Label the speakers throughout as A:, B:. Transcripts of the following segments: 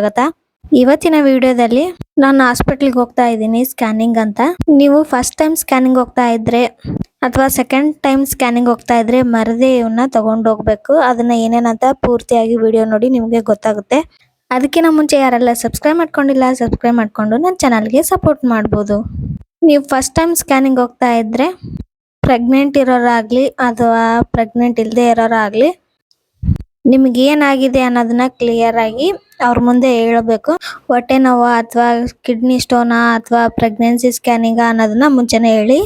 A: ಸ್ವಾಗತ. ಇವತ್ತಿನ ವಿಡಿಯೋದಲ್ಲಿ ನಾನು ಹಾಸ್ಪಿಟ್ಲಿಗೆ ಹೋಗ್ತಾ ಇದ್ದೀನಿ ಸ್ಕ್ಯಾನಿಂಗ್ ಅಂತ. ನೀವು ಫಸ್ಟ್ ಟೈಮ್ ಸ್ಕ್ಯಾನಿಂಗ್ ಹೋಗ್ತಾ ಇದ್ರೆ ಅಥವಾ ಸೆಕೆಂಡ್ ಟೈಮ್ ಸ್ಕ್ಯಾನಿಂಗ್ ಹೋಗ್ತಾ ಇದ್ರೆ ಮರದೇ ಇವನ್ನ ತಗೊಂಡು ಹೋಗ್ಬೇಕು. ಅದನ್ನ ಏನೇನಂತ ಪೂರ್ತಿಯಾಗಿ ವಿಡಿಯೋ ನೋಡಿ ನಿಮಗೆ ಗೊತ್ತಾಗುತ್ತೆ. ಅದಕ್ಕಿಂತ ಮುಂಚೆ ಯಾರೆಲ್ಲ ಸಬ್ಸ್ಕ್ರೈಬ್ ಮಾಡ್ಕೊಂಡಿಲ್ಲ ಸಬ್ಸ್ಕ್ರೈಬ್ ಮಾಡ್ಕೊಂಡು ನನ್ನ ಚಾನಲ್ಗೆ ಸಪೋರ್ಟ್ ಮಾಡ್ಬೋದು. ನೀವು ಫಸ್ಟ್ ಟೈಮ್ ಸ್ಕ್ಯಾನಿಂಗ್ ಹೋಗ್ತಾ ಇದ್ರೆ ಪ್ರೆಗ್ನೆಂಟ್ ಇರೋರಾಗ್ಲಿ ಅಥವಾ ಪ್ರೆಗ್ನೆಂಟ್ ಇಲ್ಲದೆ ಇರೋರಾಗ್ಲಿ ನಿಮ್ಗೆ ಏನಾಗಿದೆ ಅನ್ನೋದನ್ನ ಕ್ಲಿಯರ್ ಆಗಿ ಅವ್ರ ಮುಂದೆ ಹೇಳಬೇಕು. ಹೊಟ್ಟೆ ನೋವ ಅಥವಾ ಕಿಡ್ನಿ ಸ್ಟೋನಾ ಅಥವಾ ಪ್ರೆಗ್ನೆನ್ಸಿ ಸ್ಕ್ಯಾನಿಂಗ್ ಅನ್ನೋದನ್ನ ಮುಂಚೆನೆ ಹೇಳಿ.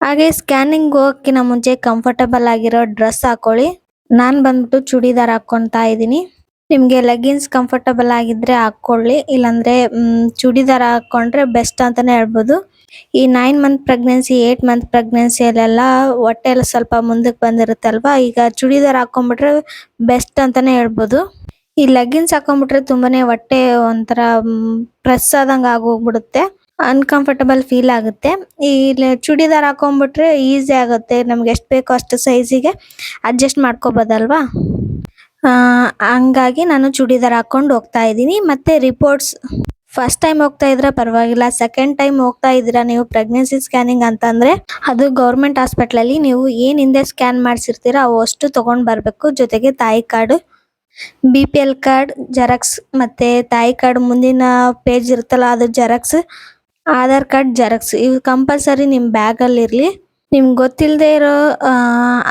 A: ಹಾಗೆ ಸ್ಕ್ಯಾನಿಂಗ್ ಹೋಗಕ್ಕಿಂತ ಮುಂಚೆ ಕಂಫರ್ಟಬಲ್ ಆಗಿರೋ ಡ್ರೆಸ್ ಹಾಕೊಳ್ಳಿ. ನಾನು ಬಂದ್ಬಿಟ್ಟು ಚೂಡಿದಾರ್ ಹಾಕೊಂತಾ ಇದ್ದೀನಿ. ನಿಮಗೆ ಲೆಗ್ಗಿನ್ಸ್ ಕಂಫರ್ಟಬಲ್ ಆಗಿದ್ರೆ ಹಾಕೊಳ್ಳಿ ಇಲ್ಲಾಂದ್ರೆ ಚೂಡಿದಾರ್ ಹಾಕೊಂಡ್ರೆ ಬೆಸ್ಟ್ ಅಂತಾನೆ ಹೇಳ್ಬೋದು. ಈ nine month pregnancy eight month ಪ್ರೆಗ್ನೆನ್ಸಿಯಲ್ಲೆಲ್ಲ ಹೊಟ್ಟೆ ಎಲ್ಲ ಸ್ವಲ್ಪ ಮುಂದಕ್ಕೆ ಬಂದಿರುತ್ತಲ್ವಾ? ಈಗ ಚೂಡಿದಾರ್ ಹಾಕೊಂಡ್ಬಿಟ್ರೆ ಬೆಸ್ಟ್ ಅಂತಾನೆ ಹೇಳ್ಬೋದು. ಈ ಲೆಗಿನ್ಸ್ ಹಾಕೊಂಡ್ಬಿಟ್ರೆ ತುಂಬಾನೇ ಹೊಟ್ಟೆ ಒಂಥರ ಪ್ರೆಸ್ ಆದಂಗೆ ಆಗೋಗ್ಬಿಡುತ್ತೆ. ಅನ್ಕಂಫರ್ಟಬಲ್ ಫೀಲ್ ಆಗುತ್ತೆ. ಈ ಚೂಡಿದಾರ್ ಹಾಕೊಂಡ್ಬಿಟ್ರೆ ಈಸಿ ಆಗುತ್ತೆ. ನಮ್ಗೆ ಎಷ್ಟು ಬೇಕೋ ಅಷ್ಟು ಸೈಜಿಗೆ ಅಡ್ಜಸ್ಟ್ ಮಾಡ್ಕೋಬೋದಲ್ವಾ? ಹಂಗಾಗಿ ನಾನು ಚೂಡಿದಾರ್ ಹಾಕೊಂಡು ಹೋಗ್ತಾ ಇದ್ದೀನಿ. ಮತ್ತೆ ರಿಪೋರ್ಟ್ಸ್ ಫಸ್ಟ್ ಟೈಮ್ ಹೋಗ್ತಾ ಇದ್ರೆ ಪರವಾಗಿಲ್ಲ. ಸೆಕೆಂಡ್ ಟೈಮ್ ಹೋಗ್ತಾ ಇದ್ರೆ ನೀವು ಪ್ರೆಗ್ನೆನ್ಸಿ ಸ್ಕ್ಯಾನಿಂಗ್ ಅಂತಂದ್ರೆ ಅದು ಗೌರ್ಮೆಂಟ್ ಹಾಸ್ಪಿಟ್ಲಲ್ಲಿ ನೀವು ಏನ್ ಹಿಂದೆ ಸ್ಕ್ಯಾನ್ ಮಾಡಿಸಿರ್ತೀರಾ ಅವು ಅಷ್ಟು ತಗೊಂಡ್ ಬರ್ಬೇಕು. ಜೊತೆಗೆ ತಾಯಿ card B P L card xerox ಮತ್ತೆ ತಾಯಿ ಕಾರ್ಡ್ ಮುಂದಿನ ಪೇಜ್ ಇರುತ್ತಲ್ಲ, ಅದು ಜೆರಾಕ್ಸ್ ಆಧಾರ್ ಕಾರ್ಡ್ ಜೆರಾಕ್ಸ್ ಇವು ಕಂಪಲ್ಸರಿ ನಿಮ್ ಬ್ಯಾಗ್ ಅಲ್ಲಿ ಇರ್ಲಿ. ನಿಮ್ಗೆ ಗೊತ್ತಿಲ್ಲದೆ ಇರೋ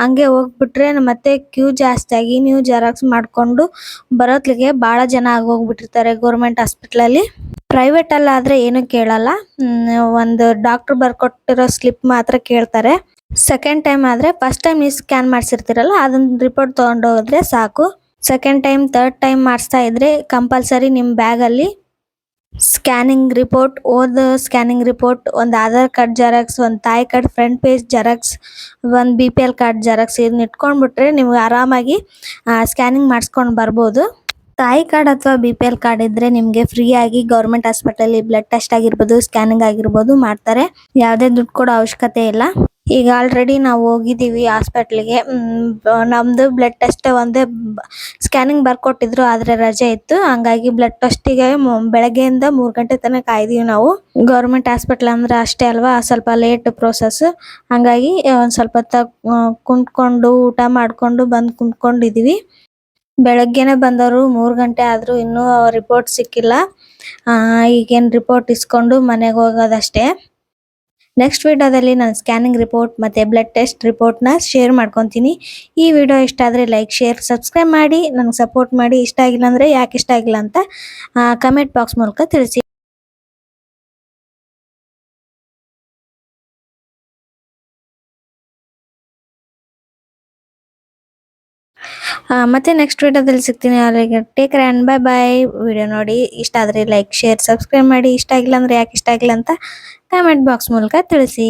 A: ಹಂಗೆ ಹೋಗ್ಬಿಟ್ರೆ ಮತ್ತೆ ಕ್ಯೂ ಜಾಸ್ತಿ ಆಗಿ ನೀವು ಜೆರಾಕ್ಸ್ ಮಾಡ್ಕೊಂಡು ಬರೋತ್ಲಿಗೆ ಬಹಳ ಜನ ಆಗೋಗ್ಬಿಟ್ಟಿರ್ತಾರೆ ಗೌರ್ಮೆಂಟ್ ಹಾಸ್ಪಿಟ್ಲಲ್ಲಿ ಪ್ರೈವೇಟ್ ಅಲ್ಲಿ ಆದ್ರೆ ಏನು ಕೇಳಲ್ಲ. ಒಂದು ಡಾಕ್ಟರ್ ಬರ್ಕೊಟ್ಟಿರೋ ಸ್ಲಿಪ್ ಮಾತ್ರ ಕೇಳ್ತಾರೆ. ಸೆಕೆಂಡ್ ಟೈಮ್ ಆದ್ರೆ ಫಸ್ಟ್ ಟೈಮ್ ನೀವು ಸ್ಕ್ಯಾನ್ ಮಾಡಿಸಿರ್ತೀರಲ್ಲ ಅದನ್ನ ರಿಪೋರ್ಟ್ ತಗೊಂಡೋದ್ರೆ ಸಾಕು. ಸೆಕೆಂಡ್ ಟೈಮ್ ಥರ್ಡ್ ಟೈಮ್ ಮಾಡಿಸ್ತಾ ಇದ್ರೆ ಕಂಪಲ್ಸರಿ ನಿಮ್ಮ ಬ್ಯಾಗಲ್ಲಿ ಸ್ಕ್ಯಾನಿಂಗ್ ರಿಪೋರ್ಟ್ ಓದ್ ಸ್ಕ್ಯಾನಿಂಗ್ ರಿಪೋರ್ಟ್ ಒಂದು ಆಧಾರ್ ಕಾರ್ಡ್ ಜೆರಾಕ್ಸ್ ಒಂದು ತಾಯಿ ಕಾರ್ಡ್ ಫ್ರಂಟ್ ಪೇಜ್ ಜೆರಾಕ್ಸ್ ಒಂದು B P L card xerox ಇದನ್ನ ಇಟ್ಕೊಂಡ್ಬಿಟ್ರೆ ನಿಮ್ಗೆ ಆರಾಮಾಗಿ ಸ್ಕ್ಯಾನಿಂಗ್ ಮಾಡಿಸ್ಕೊಂಡು ಬರ್ಬೋದು. ತಾಯಿ ಕಾರ್ಡ್ ಅಥವಾ ಬಿ ಪಿ ಎಲ್ ಕಾರ್ಡ್ ಇದ್ರೆ ನಿಮಗೆ ಫ್ರೀ ಆಗಿ ಗೌರ್ಮೆಂಟ್ ಹಾಸ್ಪಿಟಲ್ ಬ್ಲಡ್ ಟೆಸ್ಟ್ ಆಗಿರ್ಬೋದು ಸ್ಕ್ಯಾನಿಂಗ್ ಆಗಿರ್ಬೋದು ಮಾಡ್ತಾರೆ. ಯಾವುದೇ ದುಡ್ಡು ಕೊಡೋ ಅವಶ್ಯಕತೆ ಇಲ್ಲ. ಈಗ ಆಲ್ರೆಡಿ ನಾವು ಹೋಗಿದ್ದೀವಿ ಹಾಸ್ಪಿಟ್ಲಿಗೆ ನಮ್ದು ಬ್ಲಡ್ ಟೆಸ್ಟ್ ಒಂದೇ ಸ್ಕ್ಯಾನಿಂಗ್ ಬರ್ಕೊಟ್ಟಿದ್ರು, ಆದ್ರೆ ರಜೆ ಇತ್ತು. ಹಂಗಾಗಿ ಬ್ಲಡ್ ಟೆಸ್ಟಿಗೆ ಬೆಳಗ್ಗೆಯಿಂದ ಮೂರು ಗಂಟೆ ತನಕ ಕಾಯ್ದೀವಿ ನಾವು. ಗೌರ್ಮೆಂಟ್ ಹಾಸ್ಪಿಟ್ಲ್ ಅಂದ್ರೆ ಅಷ್ಟೇ ಅಲ್ವಾ, ಸ್ವಲ್ಪ ಲೇಟ್ ಪ್ರೋಸೆಸ್ ಹಂಗಾಗಿ, ಒಂದ್ ಸ್ವಲ್ಪ ಹೊತ್ತ ಕುಂತ್ಕೊಂಡು ಊಟ ಮಾಡ್ಕೊಂಡು ಬಂದ್ ಕುಂತ್ಕೊಂಡಿದೀವಿ. ಬೆಳಗ್ಗೆನೆ ಬಂದವರು, ಮೂರ್ ಗಂಟೆ ಆದ್ರೂ ಇನ್ನೂ ರಿಪೋರ್ಟ್ ಸಿಕ್ಕಿಲ್ಲ. ಈಗೇನ್ ರಿಪೋರ್ಟ್ ಇಸ್ಕೊಂಡು ಮನೆಗೆ ಹೋಗೋದಷ್ಟೇ. ನೆಕ್ಸ್ಟ್ ವಿಡಿಯೋದಲ್ಲಿ ನಾನು ಸ್ಕ್ಯಾನಿಂಗ್ ರಿಪೋರ್ಟ್ ಮತ್ತೆ ಬ್ಲಡ್ ಟೆಸ್ಟ್ ರಿಪೋರ್ಟ್ನ ಶೇರ್ ಮಾಡ್ಕೊತೀನಿ. ಈ ವಿಡಿಯೋ ಇಷ್ಟ ಆದರೆ ಲೈಕ್ ಶೇರ್ ಸಬ್ಸ್ಕ್ರೈಬ್ ಮಾಡಿ. ನನಗೆ ಸಪೋರ್ಟ್ ಮಾಡಿ. ಇಷ್ಟ ಆಗಿಲ್ಲ ಅಂದರೆ ಯಾಕೆ ಇಷ್ಟ ಆಗಿಲ್ಲ ಅಂತ ಕಮೆಂಟ್ ಬಾಕ್ಸ್ ಮೂಲಕ ತಿಳಿಸಿ. ಮತ್ತೆ ನೆಕ್ಸ್ಟ್ ವಿಡಿಯೋದಲ್ಲಿ ಸಿಗ್ತೀನಿ ಅಲ್ಲಿಗೆ. ಟೇಕ್ ರ್ಯಾಂಡ್ ಬೈ ಬೈ ವಿಡಿಯೋ ನೋಡಿ ಇಷ್ಟ ಆದರೆ ಲೈಕ್ ಶೇರ್ ಸಬ್ಸ್ಕ್ರೈಬ್ ಮಾಡಿ. ಇಷ್ಟ ಆಗಿಲ್ಲ ಅಂದರೆ ಯಾಕೆ ಇಷ್ಟ ಆಗಿಲ್ಲ ಅಂತ ಕಮೆಂಟ್ ಬಾಕ್ಸ್ ಮೂಲಕ ತಿಳಿಸಿ.